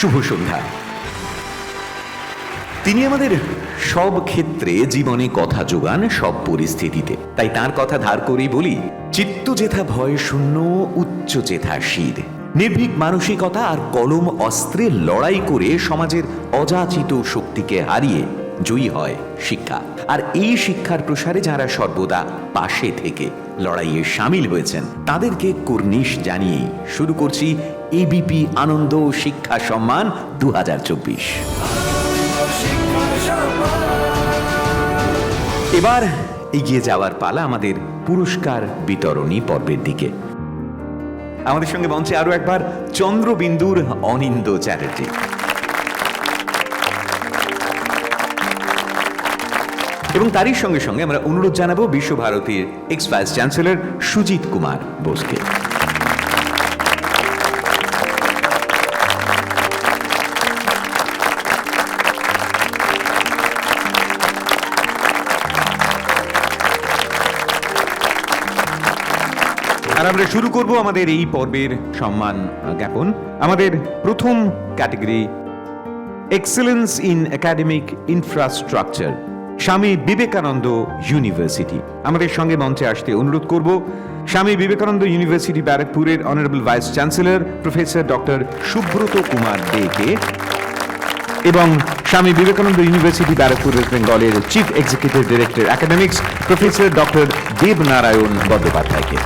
শুভ সন্ধ্যা। তিনি আমাদের সব ক্ষেত্রে জীবনে কথা যোগান সব পরিস্থিতিতে। তাই তার কথা ধার করেই বলি, চিত্ত যেথা ভয় শূন্য, উচ্চ চেথা শির নির্ভীক মানসিকতা আর কলম অস্ত্রে লড়াই করে সমাজের অযাচিত শক্তিকে হারিয়ে জয়ী হয় শিক্ষা। আর এই শিক্ষার প্রসারে যারা সর্বদা পাশে থেকে লড়াইয়ে সামিল হয়েছেন, তাদেরকে কর্নিশ জানিয়েই শুরু করছি এবিপি আনন্দ শিক্ষা সম্মান দুহাজার চব্বিশ। এবার এগিয়ে যাওয়ার পালা আমাদের পুরস্কার বিতরণী পর্বের দিকে। আমাদের সঙ্গে মঞ্চে আরও একবার চন্দ্রবিন্দুর অনিন্দ চ্যাটার্জি। এবং তারই সঙ্গে সঙ্গে আমরা অনুরোধ জানাব বিশ্বভারতীর ex vice chancellor Sujit Kumar বোসকে। আমরা শুরু করব আমাদের এই পর্বের সম্মান জ্ঞাপন। আমাদের প্রথম category excellence in academic infrastructure Swami Vivekananda university. আমাদের সঙ্গে মঞ্চে আসতে অনুরোধ করব, স্বামী বিবেকানন্দ ইউনিভার্সিটি ব্যারাকপুরের honourable vice chancellor professor doctor Subrata Kumar দেকে এবং স্বামী বিবেকানন্দ ইউনিভার্সিটি ব্যারাকপুর ওয়েস্ট বেঙ্গলের chief executive director academics professor doctor Debnarayan বন্দ্যোপাধ্যায়কে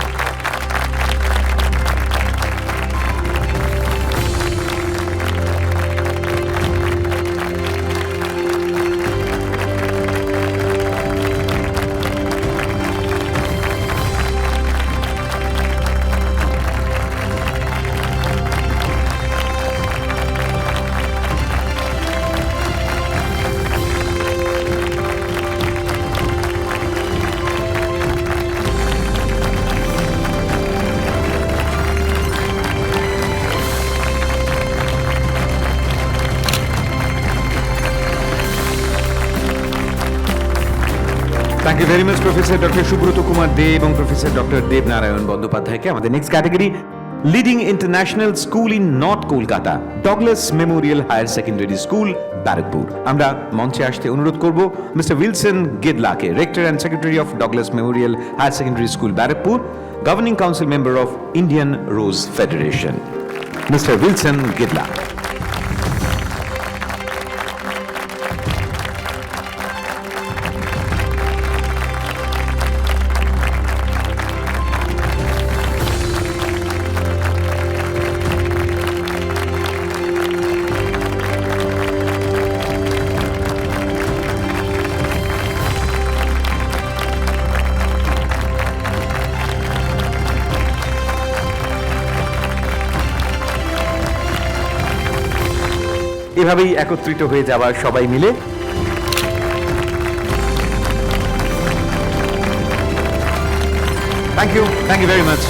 thank you very much professor doctor Subrata Kumar De এবং প্রফেসর ডক্টর দেবনারায়ণ বন্দ্যোপাধ্যায়কে আমাদের next category leading international school in north Kolkata Douglas memorial higher secondary school Barrackpore আমরা মঞ্চে আসতে অনুরোধ করব mister Wilson গেদলাকে rector and secretary of Douglas memorial higher secondary school Barrackpore governing council member of Indian Rose Federation mister Wilson Gedla এভাবেই একত্রিত হয়ে যাওয়া সবাই মিলে thank you thank you very much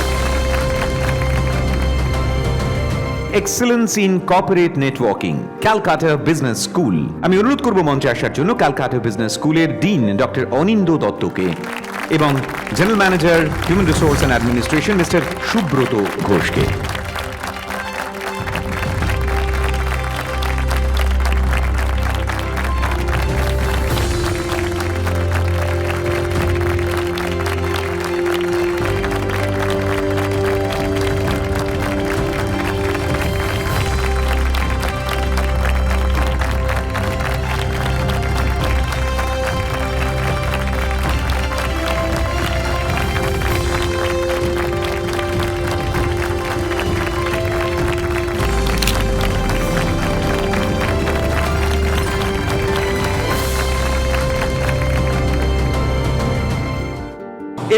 excellence in corporate networking Calcutta business school আমি অনুরোধ করব মঞ্চে আসার জন্য ক্যালকাটা বিজনেস স্কুলের ডিন ডক্টর অনিন্দ দত্তকে এবং general manager human resource and administration mister Subrata ঘোষকে।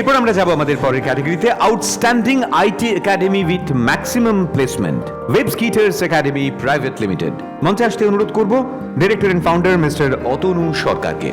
এরপর আমরা যাব আমাদের পরের ক্যাটাগরিতে outstanding IT academy with maximum placement Web Skitters academy private limited মঞ্চে আসতে অনুরোধ করব director and founder mister Atanu সরকারকে।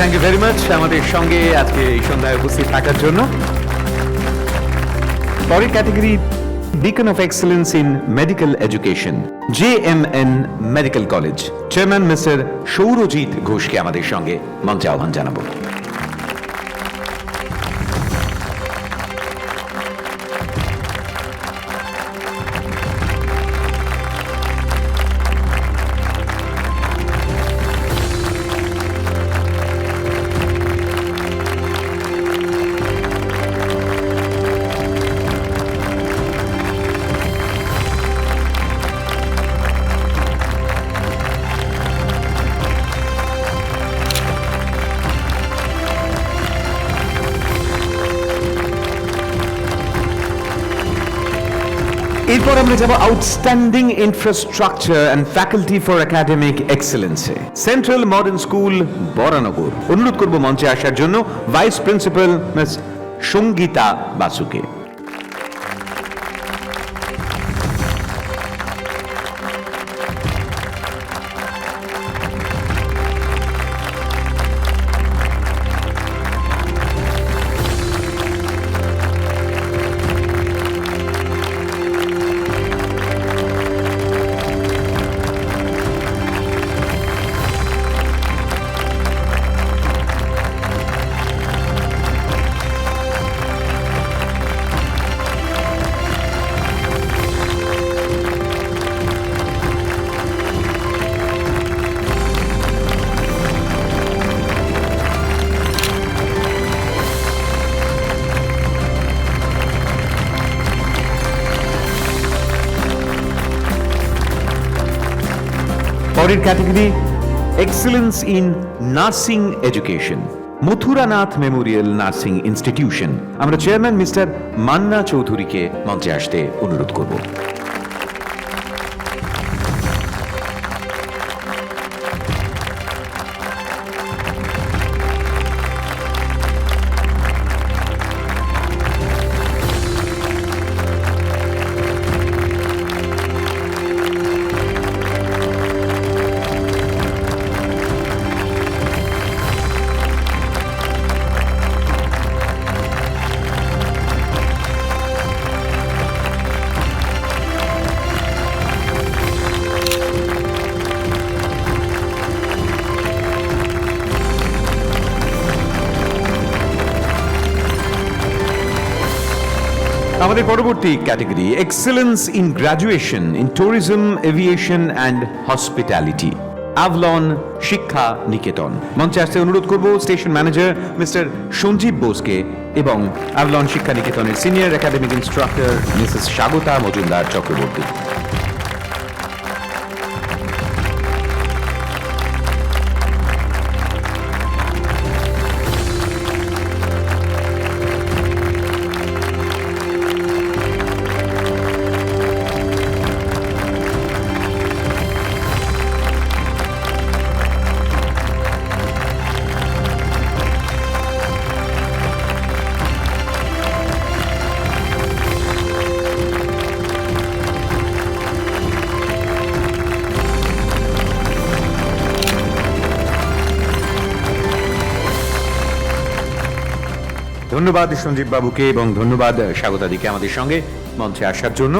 থ্যাংক ইউ ভেরি মাচ আমাদের সঙ্গে আজকে এই সন্ধ্যায় উপস্থিত থাকার জন্য। পরের category beacon of excellence in medical education J M N medical college chairman mister Sourajit ঘোষকে আমাদের সঙ্গে। মঞ্চে আহ্বান জানাব। যাব outstanding infrastructure and faculty for academic এক্সেলেন্সে central modern school Baranagar অনুরোধ করব মঞ্চে আসার জন্য ভাইস প্রিন্সিপাল মিস সঙ্গীতা বাসুকে পরের category excellence in nursing education Mathuranath memorial nursing institution. আমরা চেয়ারম্যান মিস্টার মান্না চৌধুরীকে মঞ্চে আসতে অনুরোধ করব। আমাদের পরবর্তী category excellence in graduation in tourism aviation and hospitality Avalon Shiksha Niketan. মঞ্চে আসতে অনুরোধ করব স্টেশন ম্যানেজার মিস্টার সঞ্জীব বোসকে এবং Avalon Shiksha নিকেতনের senior academic instructor missus Swagata Majumdar Chakraborty. ধন্যবাদ সঞ্জীব বাবুকে এবং ধন্যবাদ স্বাগতাদিকে আমাদের সঙ্গে মঞ্চে আসার জন্য।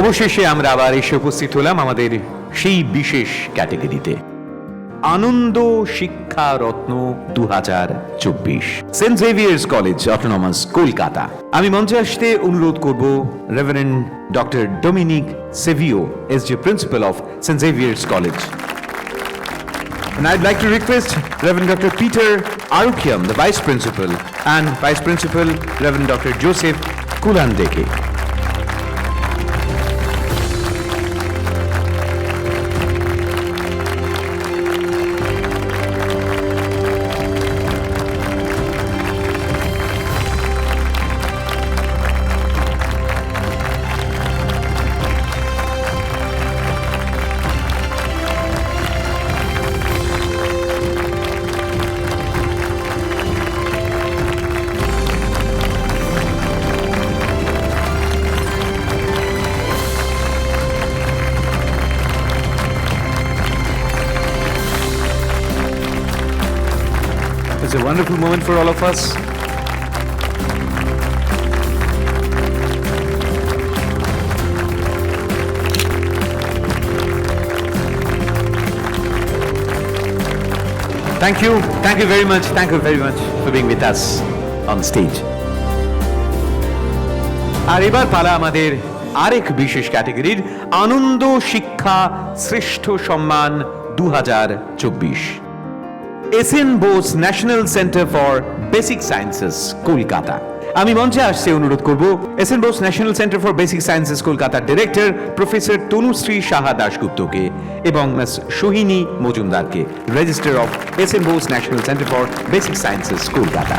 অবশেষে আমরা আবার এসে উপস্থিত হলাম আমাদের সেই বিশেষ ক্যাটাগরিতে। আনন্দ শিক্ষা রত্ন দু হাজার চব্বিশ, Saint Xavier's college, autonomous, Kolkata. আমি মঞ্চে আসতে অনুরোধ করব reverend doctor Dominic Savio S J principal of Saint Xavier's college. And I'd like to request Reverend Dr. Peter Arukiam, the Vice Principal, and Vice Principal Reverend Dr. Joseph Kulandeke. Wonderful moment for all of us. Thank you. Thank you very much. Thank you very much for being with us on stage. আর এবার পালা আমাদের আরেক বিশেষ ক্যাটাগরির আনন্দ শিক্ষা শ্রেষ্ঠ সম্মান দু হাজার চব্বিশ S N Bose national centre for basic sciences, Kolkata. আমি মঞ্চে আসছে অনুরোধ করব, SN Bose national centre for basic sciences, কলকাতার ডিরেক্টর প্রফেসর তনুশ্রী সাহা দাশগুপ্তকে এবং miss Sohini মজুমদারকে registrar of SN Bose national centre for basic sciences, Kolkata.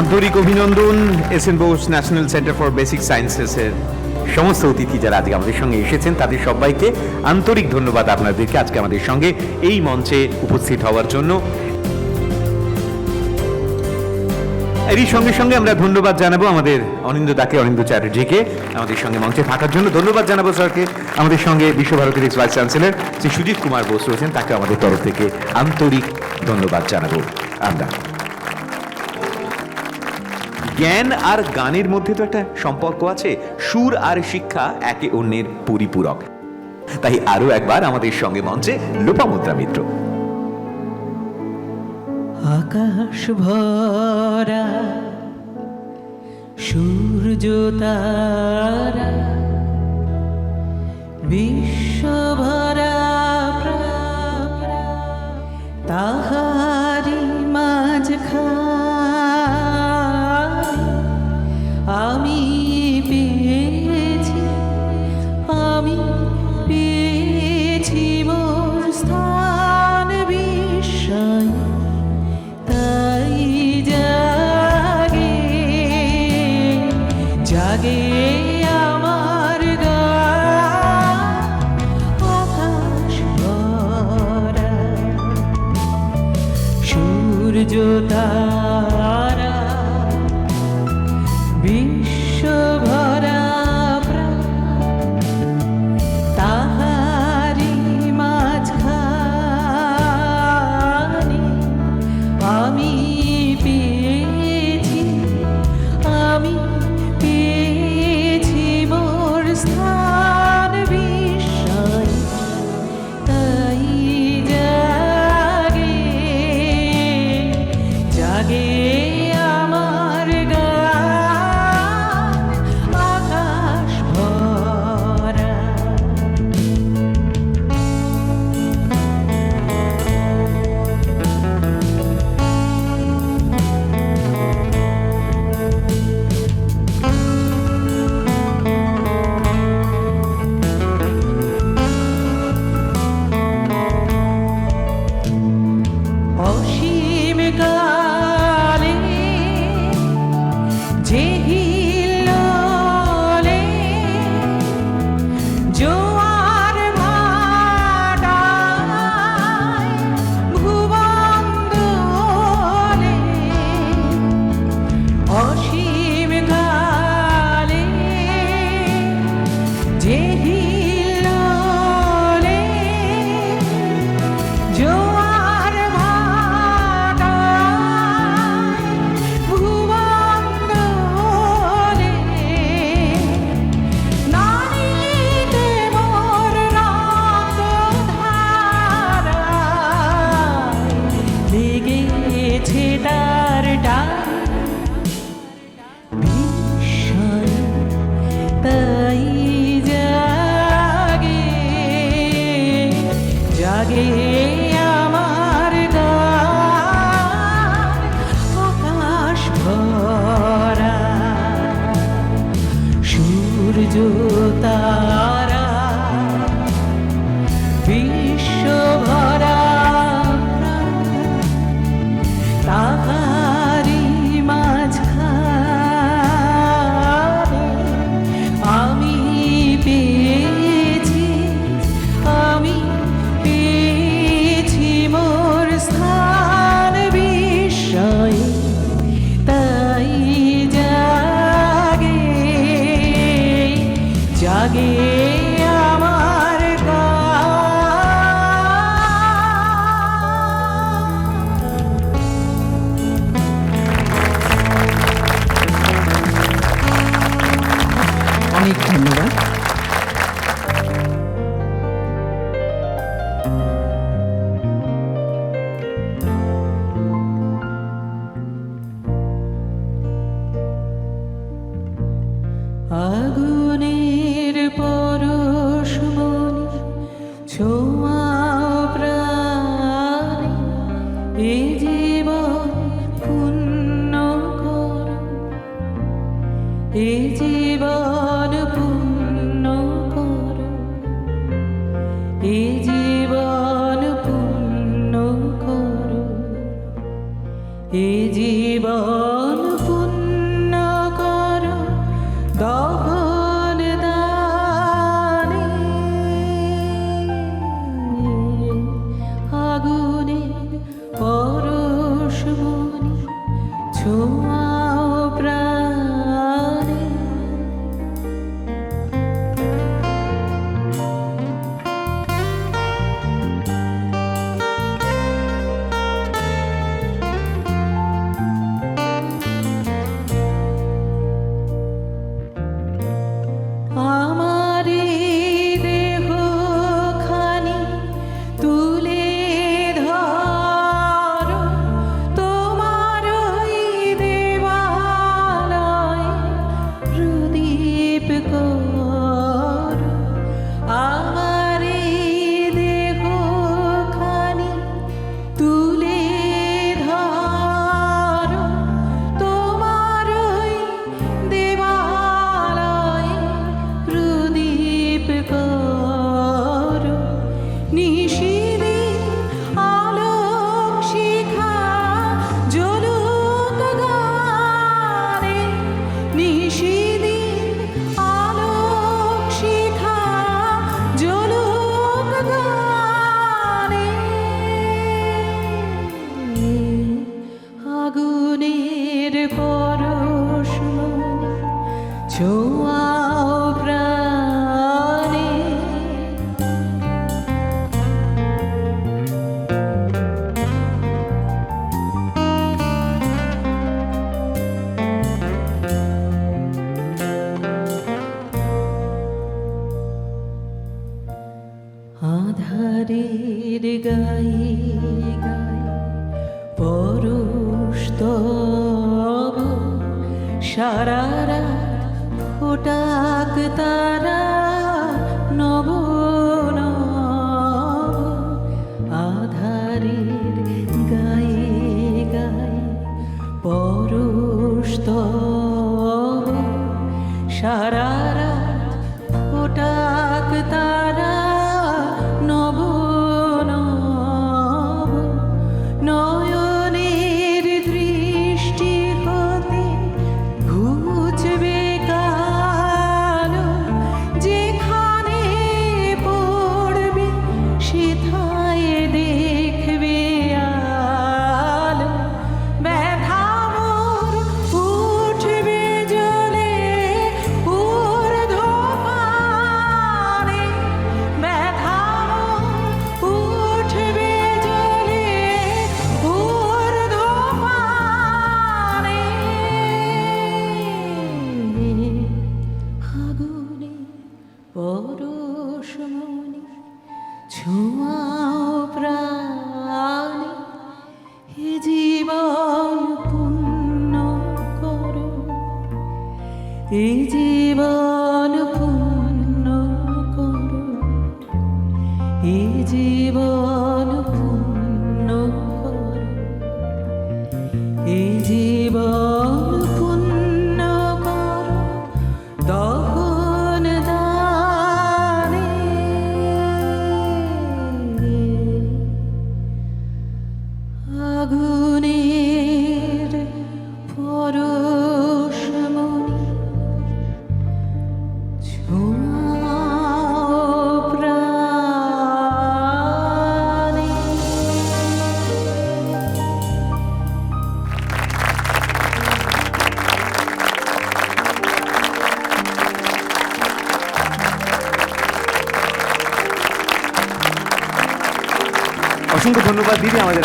আন্তরিক অভিনন্দন S N Bose national centre for basic সায়েন্সেসের সমস্ত অতিথি যারা আজকে আমাদের সঙ্গে এসেছেন, তাদের সবাইকে আন্তরিক ধন্যবাদ আপনাদেরকে আজকে আমাদের সঙ্গে এই মঞ্চে উপস্থিত হওয়ার জন্য। এরই সঙ্গে সঙ্গে আমরা ধন্যবাদ জানাব আমাদের অনিন্দ দাকে অনিন্দ চ্যাটার্জিকে আমাদের সঙ্গে মঞ্চে থাকার জন্য। ধন্যবাদ জানাব স্যারকে। আমাদের সঙ্গে বিশ্বভারতীর ex vice chancellor Shri Sujit Kumar Bose রয়েছেন, তাকে আমাদের তরফ থেকে আন্তরিক ধন্যবাদ জানাব আমরা। জ্ঞান আর গানের মধ্যে তো একটা সম্পর্ক আছে। সুর আর শিক্ষা একে অন্যের পরিপূরক। তাই আরও একবার আমাদের সঙ্গে মঞ্চে লোপামুদ্রা মিত্র। আকাশ ভরা, সূর্য তারা, বিশ্ব ভরা তাহারি মাঝখানে আমি পেয়েছি আমি পেয়েছি মোর স্থান বিস্ময়। তাই জাগে জাগে অনেক ধন্যবাদ ছোঁয়াও প্রাণে সারা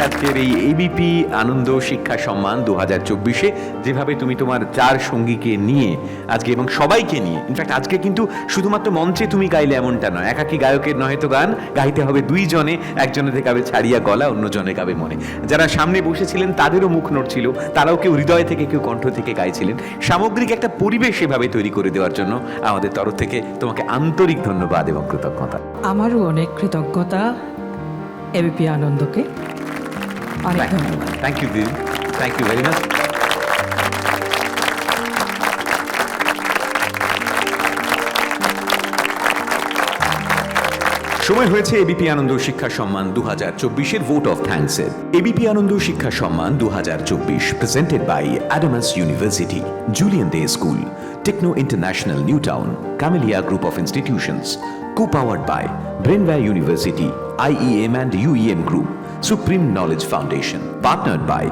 আজকের এই এবিপি আনন্দ শিক্ষা সম্মান দু হাজার চব্বিশে, যেভাবে তুমি তোমার চার সঙ্গীকে নিয়ে আজকে এবং সবাইকে নিয়ে ইনফ্যাক্ট আজকে কিন্তু শুধুমাত্র মঞ্চে তুমি গাইলে এমনটা নয়, একাকি গায়কের নয় তো গান, গাইতে হবে দুইজনে একজনে গাবে ছাড়িয়া গলা, অন্যজনে গাবে মনে। যারা সামনে বসেছিলেন, তাদেরও মুখ নড়ছিল, তারাও কেউ হৃদয় থেকে, কেউ কণ্ঠ থেকে গাইছিলেন। সামগ্রিক একটা পরিবেশ এভাবে তৈরি করে দেওয়ার জন্য আমাদের তরফ থেকে তোমাকে আন্তরিক ধন্যবাদ এবং কৃতজ্ঞতা। আমারও অনেক কৃতজ্ঞতা এবিপি আনন্দকে। অনেক ধন্যবাদ থ্যাংক ইউ দিদি থ্যাংক ইউ ভেরি মাচ সময় হয়েছে এবিপি আনন্দ শিক্ষা সম্মান দু হাজার চব্বিশের ভোট অফ থ্যাঙ্কস এর। এবিপি আনন্দ শিক্ষা সম্মান দু হাজার চব্বিশ presented by Adamas university Julien Day school Techno international New Town Camellia group of institutions co-powered by Brainware University, IEM and UEM Group, Supreme Knowledge Foundation, partnered by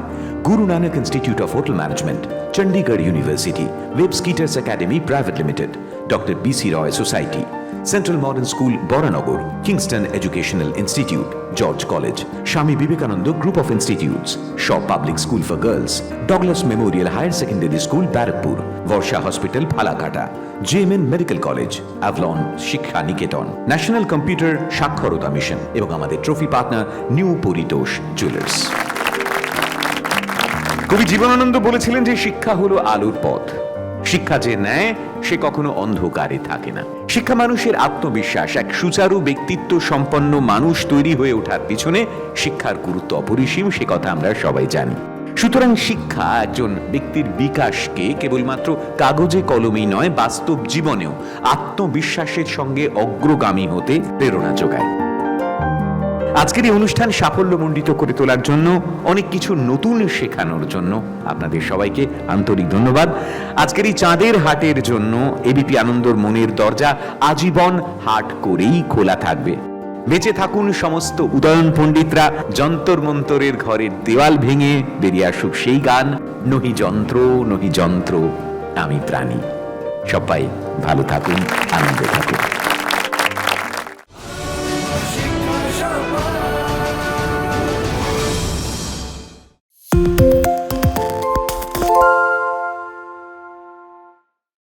Guru Nanak Institute of Hotel Management, Chandigarh University, Web Skeeters Academy Private Limited, Dr. B.C. Roy Society, central modern school Baranagar Kingston educational institute George college Swami Vivekananda group of institutes সব public school for girls Douglas memorial higher secondary school Barrackpore Barsha hospital Falakata JMN medical college Avalon Shiksha Niketan national computer সাক্ষরতা mission এবং আমাদের trophy partner new Paritosh jewellers কবি জীবনানন্দ বলেছিলেন যে শিক্ষা হলো আলোর পথ। শিক্ষা যে নেয়, সে কখনো অন্ধকারে থাকে না। শিক্ষা মানুষের আত্মবিশ্বাস, এক সুচারু ব্যক্তিত্ব সম্পন্ন মানুষ তৈরি হয়ে ওঠার পিছনে শিক্ষার গুরুত্ব অপরিসীম, সে কথা আমরা সবাই জানি। সুতরাং শিক্ষা একজন ব্যক্তির বিকাশকে কেবলমাত্র কাগজে কলমেই নয়, বাস্তব জীবনেও আত্মবিশ্বাসের সঙ্গে অগ্রগামী হতে প্রেরণা যোগায়। আজকের এই অনুষ্ঠান সাফল্যমণ্ডিত করে তোলার জন্য, অনেক কিছু নতুন শেখানোর জন্য আপনাদের সবাইকে আন্তরিক ধন্যবাদ। আজকের এই চাঁদের হাটের জন্য এবিপি আনন্দর মনের দরজা আজীবন হাট করেই খোলা থাকবে। বেঁচে থাকুন সমস্ত উদয়ন পণ্ডিতরা, যন্তর মন্তরের ঘরের দেওয়াল ভেঙে বেরিয়ে আসুক সেই গান, নহি যন্ত্র নহি যন্ত্র, আমি প্রাণী। সবাই ভালো থাকুন, আনন্দে থাকুন।